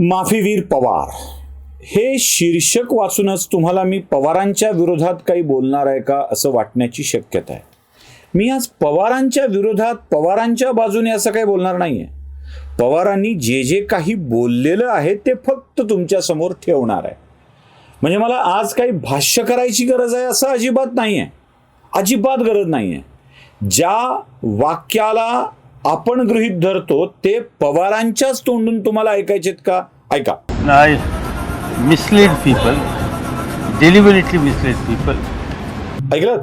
माफीवीर पवार. हे शीर्षक वाचूनच तुम्हाला मी पवारांच्या विरोधात काही बोलणार आहे का असं वाटण्याची शक्यता आहे. मी आज पवारांच्या विरोधात पवारांच्या बाजूने असं काही बोलणार नाही आहे पवारांनी जे जे काही बोललेलं आहे ते फक्त तुमच्यासमोर ठेवणार आहे. म्हणजे मला आज काही भाष्य करायची गरज आहे असं अजिबात नाही आहे अजिबात गरज नाही आहे ज्या वाक्याला आपण गृहीत धरतो ते पवारांच्याच तोंडून तुम्हाला ऐकायचेत का? ऐका. I mislead people, deliberately mislead people. ऐकलं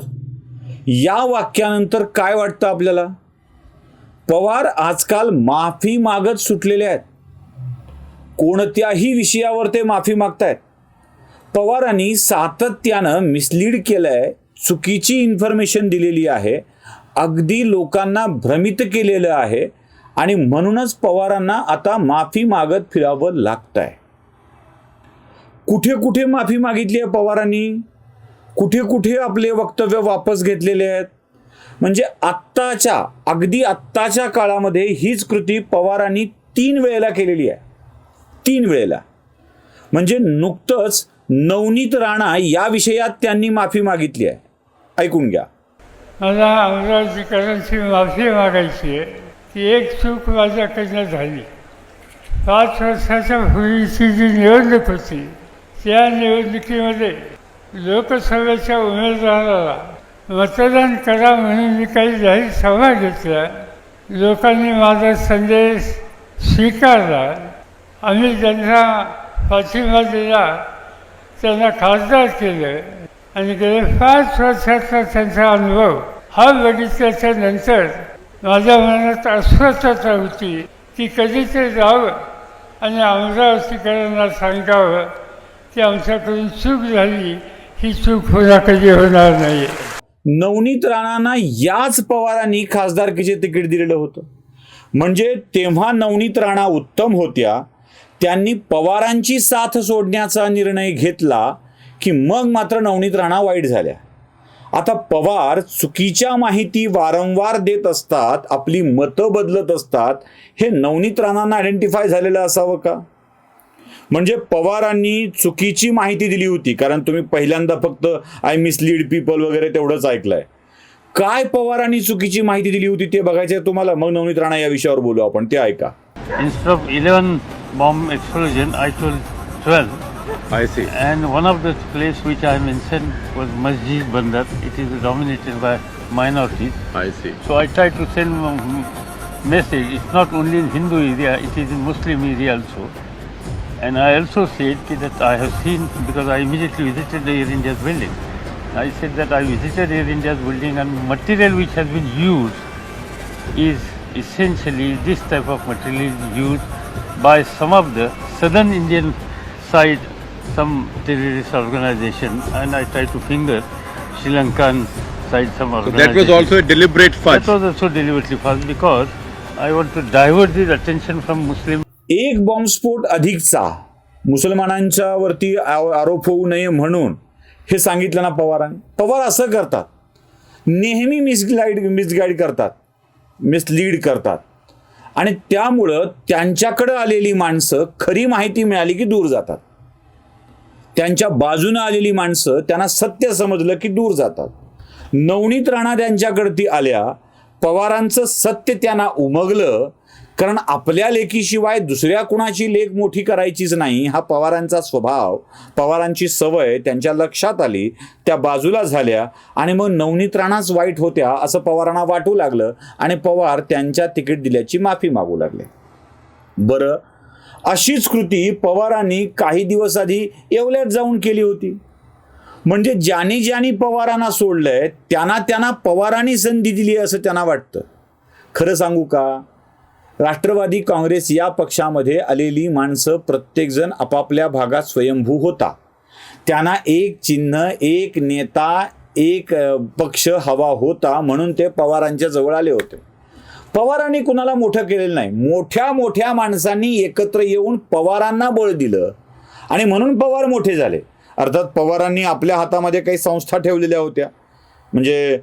या वाक्यानंतर काय वाटतं आपल्याला? पवार आजकाल माफी मागत सुटलेले आहेत. कोणत्याही विषयावर ते माफी मागतायत. पवारांनी सातत्यानं मिसलीड केलंय चुकीची इन्फॉर्मेशन दिलेली आहे अगदी लोकांना भ्रमित केलेलं आहे आणि म्हणूनच पवारांना आता माफी मागत फिरावं लागत आहे कुठे कुठे माफी मागितली आहे पवारांनी? कुठे कुठे आपले वक्तव्य वापस घेतलेले आहेत? म्हणजे आत्ताच्या अगदी आत्ताच्या काळामध्ये हीच कृती पवारांनी तीन वेळेला केलेली आहे. तीन वेळेला. म्हणजे नुकतंच नवनीत राणा या विषयात त्यांनी माफी मागितली आहे. ऐकून घ्या. मला अमरावतीकरांची माफी मागायची आहे. ती एक चूक माझ्याकडनं झाली. पाच वर्षाच्या पूर्वीची जी निवडणूक होती त्या निवडणुकीमध्ये लोकसभेच्या उमेदवाराला मतदान करा म्हणून मी काही जाहीर सभा घेतल्या. लोकांनी माझा संदेश स्वीकारला. आम्ही ज्यांना पाठिंबा दिला त्यांना खासदार केलं. आणि गेले पाच वर्षाचा त्यांचा अनुभव. हा बघितल्याच्या नंतर माझ्या मनात अस्वस्थता होती. की कधीतरी जावं आणि अमरावतीकरांना सांगावं की आमच्याकडून चूक झाली ही चूक पुन्हा कधी होणार नाही. नवनीत राणांना याच पवारांनी खासदारकीचे तिकीट दिलेलं होतं. म्हणजे तेव्हा नवनीत राणा उत्तम होत्या त्यांनी पवारांची साथ सोडण्याचा निर्णय घेतला की मग मात्र नवनीत राणा वाईट झाल्या. आता पवार चुकीच्या माहिती वारंवार देत असतात आपली मतं बदलत असतात हे नवनीत राणांना आयडेंटिफाय झालेलं असावं का? म्हणजे पवारांनी चुकीची माहिती दिली होती कारण तुम्ही पहिल्यांदा फक्त आय मिसलीड पीपल वगैरे तेवढंच ऐकलंय. काय पवारांनी चुकीची माहिती दिली होती ते बघायचं आहे तुम्हाला? मग नवनीत राणा या विषयावर बोलू आपण ते ऐका. Instead of 11 bomb explosion, I told 12. I see. And one of the place which I mentioned was Masjid Bandar. It is dominated by minorities. I see. So I tried to send a message. It's not only in Hindu area, it is in Muslim area also. And I also said that I have seen, because I immediately visited the Air India's building. I said that I visited Air India's building and material which has been used is essentially this type of material used by some of the southern Indian side, some terrorist organization, and I tried to finger Sri Lankan side some So organization. that was also a deliberate That fudge. was also deliberately false because I want to divert the attention from Muslim एक बॉम्बस्फोट अधिकचा मुसलमानांच्या वरती आरोप होऊ नये म्हणून हे सांगितलं ना पवारांनी पवार असं करतात नेहमी मिसगाईड मिसगाईड करतात मिसलीड करतात आणि त्यामुळं त्यांच्याकडं आलेली माणसं खरी माहिती मिळाली की दूर जातात त्यांच्या बाजूनं आलेली माणसं त्यांना सत्य समजलं की दूर जातात. नवनीत राणा त्यांच्याकडती आल्या पवारांचं सत्य त्यांना उमगलं कारण आपल्या लेखीशिवाय दुसऱ्या कुणाची लेख मोठी करायचीच नाही हा पवारांचा स्वभाव पवारांची सवय त्यांच्या लक्षात आली त्या बाजूला झाल्या आणि मग नवनीत राणाच वाईट होत्या असं पवारांना वाटू लागलं आणि पवार त्यांच्या तिकीट दिल्याची माफी मागू लागले. बरं अशीच कृती पवारांनी काही दिवस आधी येवल्यात जाऊन केली होती. म्हणजे ज्यानी ज्यानी पवारांना सोडलंय त्यांना त्यांना पवारांनी संधी दिली असं त्यांना वाटतं. खरं सांगू का? राष्ट्रवादी काँग्रेस या पक्षामध्ये आलेली माणसं प्रत्येकजण आपापल्या भागात स्वयंभू होता. त्यांना एक चिन्ह एक नेता एक पक्ष हवा होता म्हणून ते पवारांच्या जवळ आले होते. पवारांनी कुणाला मोठं केलेलं नाही. मोठ्या मोठ्या माणसांनी एकत्र येऊन पवारांना बळ दिलं. आणि म्हणून पवार मोठे झाले. अर्थात पवारांनी आपल्या हातामध्ये काही संस्था ठेवलेल्या होत्या. म्हणजे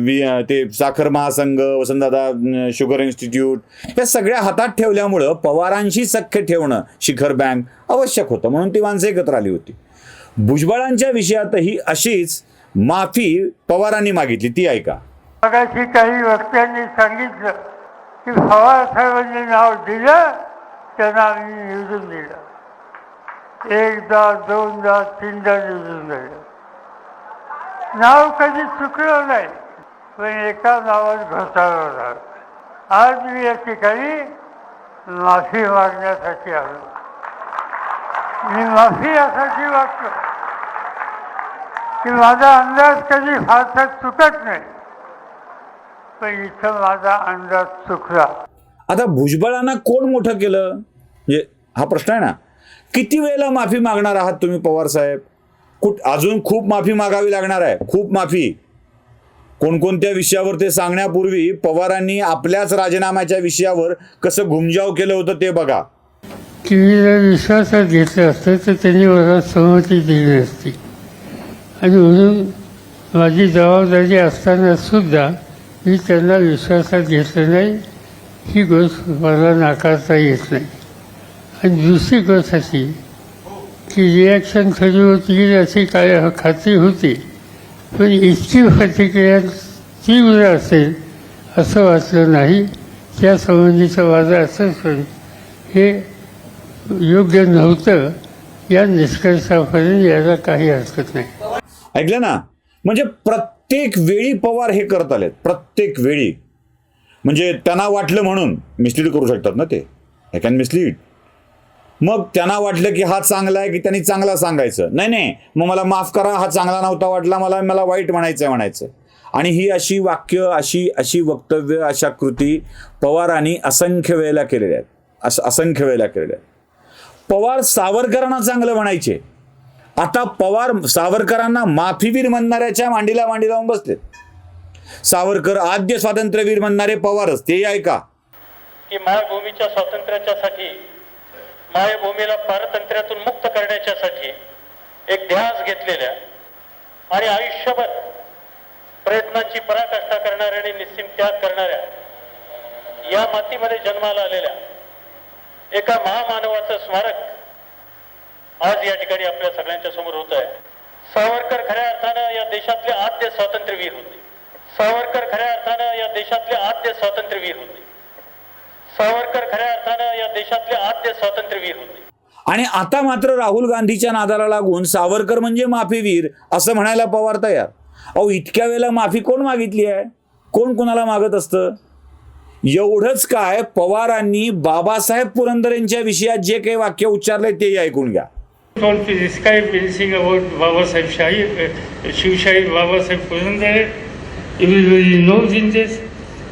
वि- ते साखर महासंघ वसंतदादा शुगर इन्स्टिट्यूट या सगळ्या हातात ठेवल्यामुळं पवारांशी सख्य ठेवणं शिखर बँक आवश्यक होतं. म्हणून ती माणसं एकत्र आली होती. भुजबळांच्या विषयातही अशीच माफी पवारांनी मागितली. ती ऐका. मगाशी काही वक्त्यांनी सांगितलं की पवार साहेबांनी नाव दिलं त्यांना आम्ही निवडून दिलं. एकदा दोनदा तीनदा निवडून दिलं. नाव कधी चुकलं नाही पण एका नावात घोटाळा झाला. आज मी या ठिकाणी माफी मागण्यासाठी आलो. मी माफी यासाठी मागतो की माझा अंदाज कधी फारसा चुकत नाही. पण इथं माझा अंदाज चुकला. आता भुजबळांना कोण मोठं केलं? म्हणजे हा प्रश्न आहे ना. किती वेळेला माफी मागणार आहात तुम्ही पवार साहेब? कुठ अजून खूप माफी मागावी लागणार आहे. खूप माफी. कोणकोणत्या विषयावर ते सांगण्यापूर्वी पवारांनी आपल्याच राजीनाम्याच्या विषयावर कसं घुमजाव केलं होतं ते बघा. की मी जर विश्वासात घेतलं असतं तर त्यांनी मला सहमती दिली असती. आणि म्हणून माझी जबाबदारी असताना सुद्धा मी त्यांना विश्वासात घेतलं नाही. ही गोष्ट मला नाकारता येत नाही. आणि दुसरी गोष्ट अशी की रिॲक्शन खरी होती अशी काय खात्री होती. पण इतकी प्रतिक्रिया तीव्र असेल असं वाटलं नाही. त्यासंबंधीचं माझं असं हे योग्य नव्हतं. या निष्कर्षापर्यंत याला काही हरकत नाही. ऐकलं ना? म्हणजे प्रत्येक प्रत्येक वेळी पवार हे करत आलेत. प्रत्येक वेळी. म्हणजे त्यांना वाटलं म्हणून मिसलीड करू शकतात ना ते. हे कॅन मिसलीड मग त्यांना वाटलं की हा चांगला आहे की त्यांनी चांगला सांगायचं? नाही नाही. मग मला माफ करा हा चांगला नव्हता वाटला मला मला वाईट म्हणायचं आहे म्हणायचं आणि ही अशी वाक्य अशी अशी वक्तव्य अशा कृती पवारांनी असंख्य वेळेला केलेल्या आहेत. असं असंख्य वेळेला केलेल्या आहेत. पवार सावरकरांना चांगलं म्हणायचे. आता पवार सावरकरांना माफीवीर म्हणणाऱ्याच्या मांडीला मांडी लावून बसलेत. सावरकर आद्य स्वातंत्र्यवीर म्हणणारे पवारच ते ऐका. की मायभूमीच्या स्वातंत्र्याच्यासाठी मायभूमीला पारतंत्र्यातून मुक्त करण्याच्यासाठी एक ध्यास घेतलेल्या आणि आयुष्यभर प्रयत्नांची पराकाष्ठा करणाऱ्या आणि निस्सीम त्याग करणाऱ्या या मातीमध्ये जन्माला आलेल्या एका महामानवाचं स्मारक आज या ठिकाणी आपल्या सगळ्यांच्या समोर होत आहे. सावरकर खऱ्या अर्थानं या देशातले आद्य स्वातंत्र्यवीर होते. सावरकर खऱ्या अर्थानं या देशातले आद्य स्वातंत्र्यवीर होते. सावरकर खऱ्या अर्थानं या देशातले आद्य स्वातंत्र्यवीर होते. आणि आता मात्र राहुल गांधीच्या नादाला लागून सावरकर म्हणजे माफीवीर असं म्हणायला पवार तयार. अहो इतक्या वेळेला माफी कोण मागितली आहे? कोण कोणाला मागत असतं? एवढंच काय पवारांनी बाबासाहेब पुरंदरेंच्या विषयात जे काही वाक्य उच्चारले ते ऐकून घ्या. बाबासाहेब शाही Shivshahi Babasaheb Purandare इव्हिजली no changes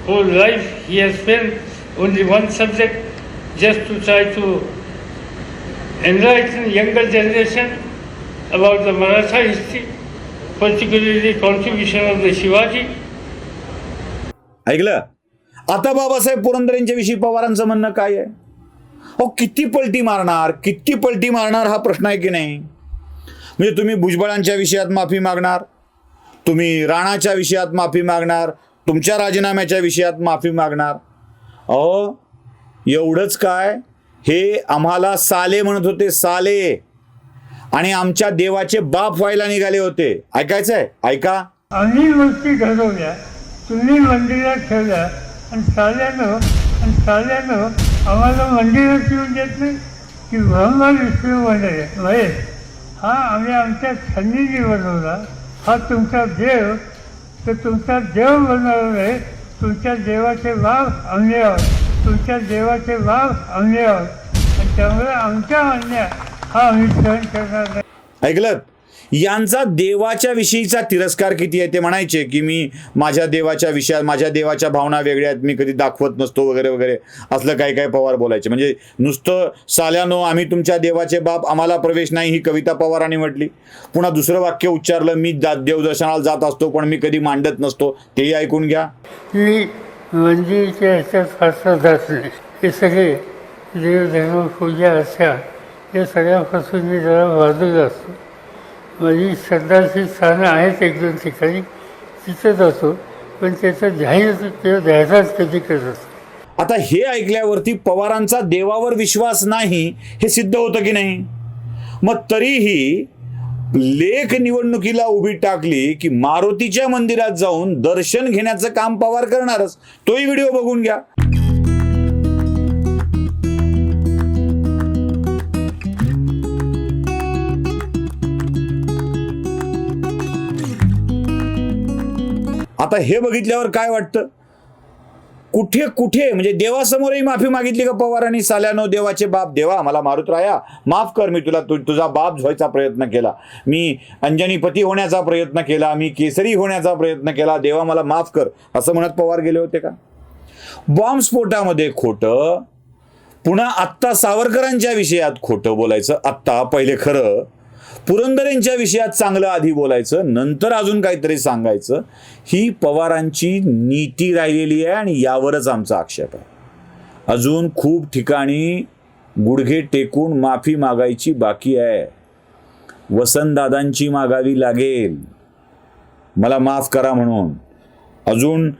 for life he has spent only one subject just to try to enlighten younger generation about the Maratha history particularly contribution of the Shivaji ऐकलं? आता बाबासाहेब पुरंदरेंच्या विषयी पवारांचं म्हणणं काय आहे? अहो किती पलटी मारणार? किती पलटी मारणार हा प्रश्न आहे की नाही? म्हणजे तुम्ही भुजबळांच्या विषयात माफी मागणार तुम्ही राणाच्या विषयात माफी मागणार तुमच्या राजीनाम्याच्या विषयात माफी मागणार. अहो एवढंच काय? हे आम्हाला साले म्हणत होते साले. आणि आमच्या देवाचे बाप व्हायला निघाले होते. ऐकायचं आहे ऐका. आम्ही मूर्ती घडवल्या तुम्ही मंदिरात ठेवल्या आणि साल्यानं आणि साल्यानं आम्हाला मंदिरात येऊन देत नाही की ब्रह्मा विष्णू मंदिर महेश. हा आम्ही आमच्या छंदीने बनवला. हा तुमचा देव तर तुमचा देव बनवला आहे. तुमच्या देवाचे बाप आम्ही आहोत. तुमच्या देवाचे बाप आम्ही आहोत. आणि त्यामुळे आमच्या अन्याय हा आम्ही सहन करणार नाही. ऐकलं? यांचा देवाच्या विषयीचा तिरस्कार किती आहे ते म्हणायचे की मी माझ्या देवाच्या विषयात माझ्या देवाच्या भावना वेगळ्या आहेत मी कधी दाखवत नसतो वगैरे वगैरे. असलं काही काही पवार बोलायचे. म्हणजे नुसतं साल्यानो आम्ही तुमच्या देवाचे बाप आम्हाला प्रवेश नाही ही कविता पवारांनी म्हटली. पुन्हा दुसरं वाक्य उच्चारलं मी देवदर्शनाला जात असतो पण मी कधी मांडत नसतो. तेही ऐकून घ्या. मी म्हणजे मंदिरच्या ह्याच्यात फारसा जात नाही हे सगळे देवधर्म पूजा अशा या सगळ्यापासून मी जरा बाजूला असतो. माझी श्रद्धाची स्थानं आहेत एक दोन ठिकाणी तिथं असो पण त्याचं ध्यान किंवा ध्यासाच कधी करत असतो. आता हे ऐकल्यावरती पवारांचा देवावर विश्वास नाही हे सिद्ध होतं की नाही? मग तरीही लेख निवडणुकीला उभी टाकली की मारुतीच्या मंदिरात जाऊन दर्शन घेण्याचं काम पवार करणारच. तोही व्हिडिओ बघून घ्या. आता हे बघितल्यावर काय वाटतं? कुठे कुठे? म्हणजे देवासमोरही माफी मागितली का पवारांनी? साल्यानो देवाचे बाप देवा मला मारुत राया. माफ कर मी तुला तु, तुझा बाप व्हायचा प्रयत्न केला. मी अंजनीपती होण्याचा प्रयत्न केला. मी केसरी होण्याचा प्रयत्न केला. देवा मला माफ कर. असं म्हणत पवार गेले होते का? बॉम्बस्फोटामध्ये खोटं पुन्हा आत्ता सावरकरांच्या विषयात खोटं बोलायचं. आत्ता पहिले खरं. पुरंदरेंच्या विषयात चांगलं आधी बोलायचं नंतर अजून काहीतरी सांगायचं ही पवारांची नीती राहिलेली आहे आणि यावरच आमचा आक्षेप आहे. अजून खूप ठिकाणी गुडघे टेकून माफी मागायची बाकी आहे. वसंतदादांची मागावी लागेल. मला माफ करा म्हणून. अजून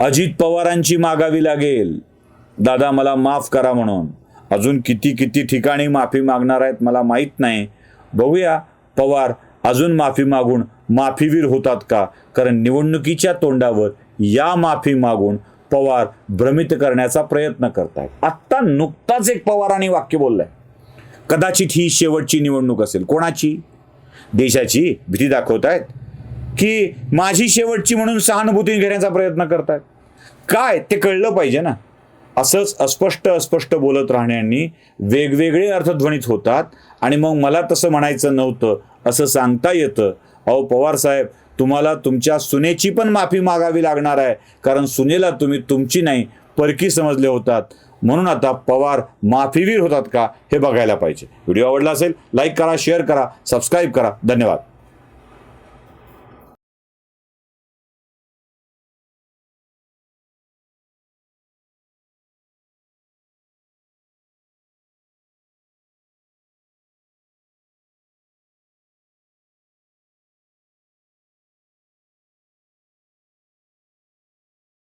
अजित पवारांची मागावी लागेल. दादा मला माफ करा म्हणून. अजून किती किती ठिकाणी माफी मागणार आहेत मला माहीत नाही. बघूया. पवार अजून माफी मागून माफीवीर होतात का? कारण निवडणुकीच्या तोंडावर या माफी मागून पवार भ्रमित करण्याचा प्रयत्न करतायत. आत्ता नुकताच एक पवारांनी वाक्य बोललंय. कदाचित ही शेवटची निवडणूक असेल. कोणाची? देशाची. भीती दाखवतायत की माझी शेवटची म्हणून सहानुभूती घेण्याचा प्रयत्न करतायत. काय? ते कळलं पाहिजे ना. असंच अस्पष्ट अस्पष्ट बोलत राहण्यानी वेगवेगळे अर्थध्वनीत होतात आणि मग मला तसं म्हणायचं नव्हतं असं सांगता येतं. अहो पवार साहेब तुम्हाला तुमच्या सुनेची पण माफी मागावी लागणार आहे कारण सुनेला तुम्ही तुमची नाही परकी समजले होतात. म्हणून आता पवार माफीवीर होतात का हे बघायला पाहिजे. व्हिडिओ आवडला असेल लाईक करा शेअर करा सबस्क्राईब करा. धन्यवाद.